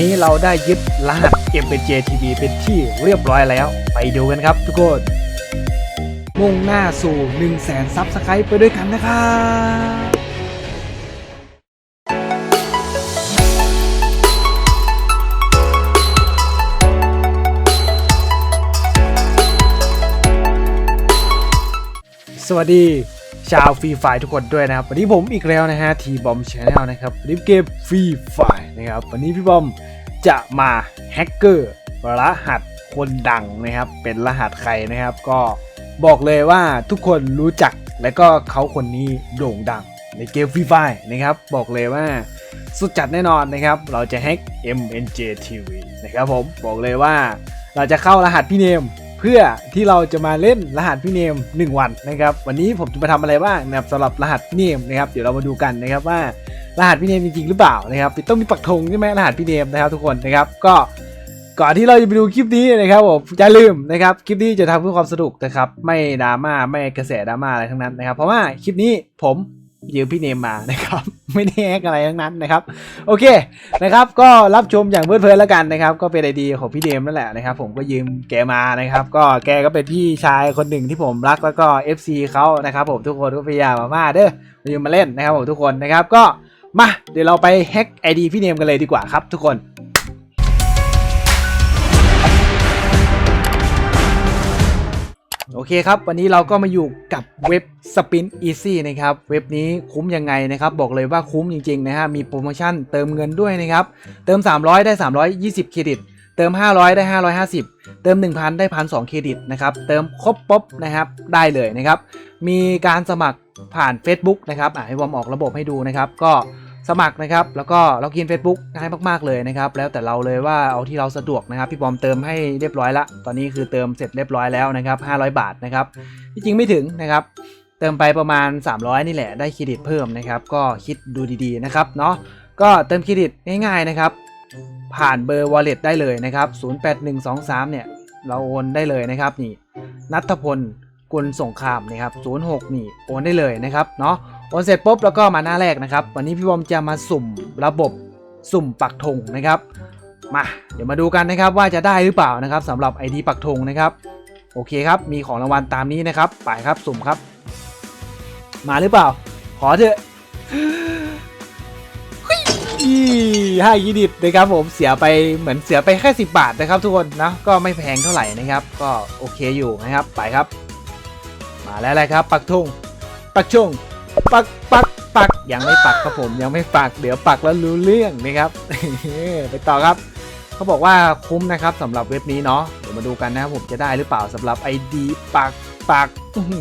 นี้เราได้ยึดรหัส m j TV เป็นที่เรียบร้อยแล้ว ไปดูกันครับทุกคนมุ่งหน้าสู่1 0 0 0 0แสนซับสไครต์ไปด้วยกันนะครับสวัสดี ชาวฟรีไฟทุกคนด้วยนะครับวันนี้ผมอีกแล้วนะฮะทีบอมชาแนลนะครับวันนี้เกมฟรีไฟนะครับวันนี้พี่บอมจะมาแฮกเกอร์รหัสคนดังนะครับ เป็นรหัสใครนะครับ ก็บอกเลยว่าทุกคนรู้จักและก็เขาคนนี้โด่งดังในเกมฟรีไฟนะครับ บอกเลยว่าสุดจัดแน่นอนนะครับ เราจะแฮก MNJ TV นะครับผมบอกเลยว่าเราจะเข้ารหัสพี่เนม พื่อที่เราจะมาเล่นรหัสพี่เนม 1 วันนะครับ วันนี้ผมจะมาทำอะไรบ้างนะครับสำหรับรหัสพี่เนมนะครับเดี๋ยวเรามาดูกันนะครับว่ารหัสพี่เนมจริงๆหรือเปล่านะครับต้องมีปักธงใช่ไหมรหัสพี่เนมนะครับทุกคนนะครับก็ก่อนที่เราจะไปดูคลิปนี้นะครับผมอย่าลืมนะครับคลิปนี้จะทำเพื่อความสนุกนะครับไม่ดราม่าไม่กระแสดราม่าอะไรทั้งนั้นนะครับเพราะว่าคลิปนี้ผม ยืมพี่เนมมานะครับ ไม่ได้แฮกอะไรทั้งนั้นนะครับ โอเคนะครับ ก็รับชมอย่างเพลิดเพลินแล้วกันนะครับ ก็เป็นไอเดียของพี่เนมนั่นแหละนะครับ ผมก็ยืมแกมานะครับ ก็แกก็เป็นพี่ชายคนหนึ่งที่ผมรักแล้วก็ FC เขานะครับ ผมทุกคนก็พยายามมากๆเด้อมายืมมาเล่นนะครับผมทุกคนนะครับ ก็มาเดี๋ยวเราไปแฮกไอดีพี่เนมกันเลยดีกว่าครับ ทุกคน โอเคครับ วันนี้เราก็มาอยู่กับเว็บ Spin Easy นะครับ เว็บนี้คุ้มยังไงนะครับ บอกเลยว่าคุ้มจริง ๆ นะฮะ มีโปรโมชั่นเติมเงินด้วยนะครับ เติม 300 ได้ 320 เครดิต เติม 500 ได้ 550 เติม 1,000 ได้1,002เครดิตนะครับ เติมครบป๊บนะครับ ได้เลยนะครับ มีการสมัครผ่าน Facebook นะครับอะให้วอมออกระบบให้ดูนะครับ ก็ สมัครนะครับ แล้วก็ล็อกอิน Facebook ง่ายมากๆเลยนะครับ แล้วแต่เราเลยว่าเอาที่เราสะดวกนะครับ พี่บอมเติมให้เรียบร้อยละ ตอนนี้คือเติมเสร็จเรียบร้อยแล้วนะครับ 500 บาทนะครับที่จริงไม่ถึงนะครับ เติมไปประมาณ 300 นี่แหละ ได้เครดิตเพิ่มนะครับ ก็คิดดูดีๆนะครับเนาะ ก็เติมเครดิตง่ายๆนะครับ ผ่านเบอร์ wallet ได้เลยนะครับ 08123 เนี่ย เราโอนได้เลยนะครับนี่ นัทพลกุลสงครามนะครับ 06 นี่ โอนได้เลยนะครับเนาะ โอนเสร็จปุ๊บแล้วก็มาหน้าแรกนะครับ วันนี้พี่บอมจะมาสุ่มระบบสุ่มปักธงนะครับ มา เดี๋ยวมาดูกันนะครับว่าจะได้หรือเปล่านะครับสำหรับ ID ปักธงนะครับ โอเคครับ มีของรางวัลตามนี้นะครับ ไปครับสุ่มครับ มาหรือเปล่า ขอเถอะห้ายีดิตนะครับผมเสียไปเหมือนเสียไปแค่ 10 บาทนะครับ ทุกคนนะก็ไม่แพงเท่าไหร่นะครับ ก็โอเคอยู่นะครับ ไปครับ มาแล้วแหละครับ ปักธงปักชง ปักปักปักยังไม่ปักครับผมยังไม่ปักเดี๋ยวปักแล้วรู้เรื่องนะครับไปต่อครับเขาบอกว่าคุ้มนะครับสำหรับเว็บนี้เนาะเดี๋ยวมาดูกันนะครับผมจะได้หรือเปล่าสำหรับ ID ปักปักโอ้โห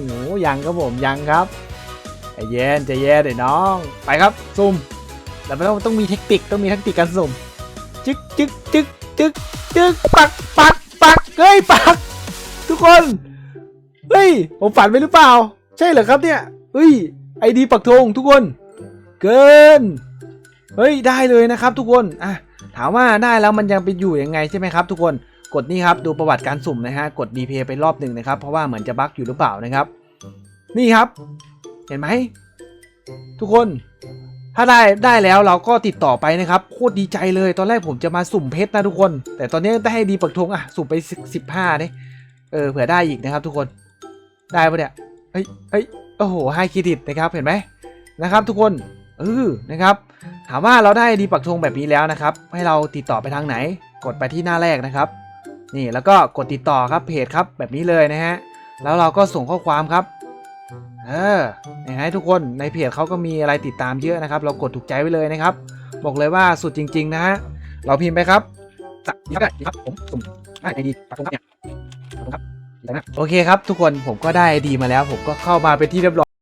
ยังครับผมยังครับใจเย็นใจเย็นเดี๋ยวน้อง ไปครับซุ่มแต่ไม่ต้องต้องมีเทคนิคต้องมีเทคนิคการสุ่มจึ๊กจึ๊กจึ๊กจึ๊กจึ๊กปักปักปักเฮ้ยปัก ทุกคนเฮ้ยผมฝันไปหรือเปล่า ใช่เหรอครับเนี่ยเฮ้ย ไอดีปักธงทุกคน เกิน เฮ้ยได้เลยนะครับทุกคน อะ ถามว่าได้แล้วมันยังไปอยู่ยังไงใช่ไหมครับทุกคน กดนี่ครับดูประวัติการสุ่มนะฮะ กด DP ไปรอบหนึ่งนะครับ เพราะว่าเหมือนจะบั๊กอยู่หรือเปล่านะครับ นี่ครับ เห็นไหม ทุกคน ถ้าได้ได้แล้วเราก็ติดต่อไปนะครับ โคตรดีใจเลย ตอนแรกผมจะมาสุ่มเพชรนะทุกคน แต่ตอนนี้ได้ให้ดีปักธงอะ สุ่มไปสิบห้าเนี่ยเออเผื่อได้อีกนะครับ ทุกคน ได้ปะเนี่ย เฮ้ย เฮ้ย โอ้โหให้เครดิตนะครับเห็นไหมนะครับ ทุกคนเออนะครับถามว่าเราได้ดีปักธงแบบนี้แล้วนะครับ ให้เราติดต่อไปทางไหน กดไปที่หน้าแรกนะครับ นี่แล้วก็กดติดต่อครับเพจครับแบบนี้เลยนะฮะแล้วเราก็ส่งข้อความครับเออนะฮะทุกคนในเพจเขาก็มีอะไรติดตามเยอะนะครับ เรากดถูกใจไว้เลยนะครับ บอกเลยว่าสุดจริง ๆ นะฮะเราพิมพ์ไปครับสักดีครับดีครับผมสุ่มได้ไอดีปักธงครับเนี่ย นะโอเคครับทุกคนผมก็ได้ดีมาแล้ว ผมก็เข้ามาเป็นที่เรียบร้อย